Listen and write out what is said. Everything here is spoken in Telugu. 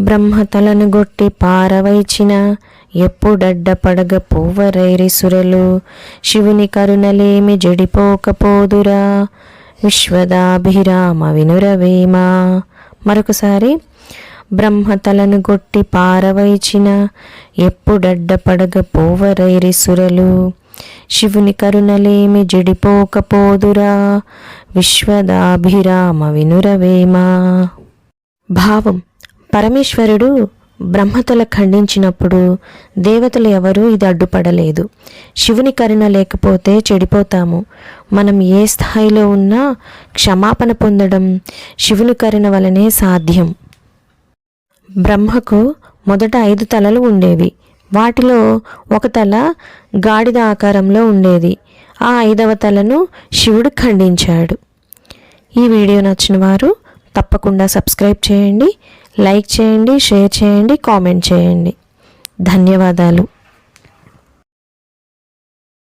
బ్రహ్మతలను గొట్టి పారవైచిన ఎప్పుడడ్డ పడగ పోవరైరి సురలు. శివుని కరుణలేమి జడిపోకపోదురా. విశ్వదాభిరామ వినురవేమ. మరొకసారి బ్రహ్మతలను గొట్టి పారవైచిన ఎప్పుడడ్డ పడగ పోవరైరి సురలు. శివుని కరుణలేమి జడిపోకపోదురా. విశ్వదాభిరామ వినురవేమా భావం. పరమేశ్వరుడు బ్రహ్మతల ఖండించినప్పుడు దేవతలు ఎవరూ ఇది అడ్డుపడలేదు. శివుని కరుణ లేకపోతే చెడిపోతాము. మనం ఏ స్థాయిలో ఉన్నా క్షమాపణ పొందడం శివుని కరుణ వలనే సాధ్యం. బ్రహ్మకు మొదట ఐదు తలలు ఉండేవి. వాటిలో ఒక తల గాడిద ఆకారంలో ఉండేది. ఆ ఐదవ తలను శివుడు ఖండించాడు. ఈ వీడియో నచ్చిన వారు తప్పకుండా సబ్స్క్రైబ్ చేయండి లైక్ చేయండి షేర్ చేయండి కామెంట్ చేయండి. ధన్యవాదాలు.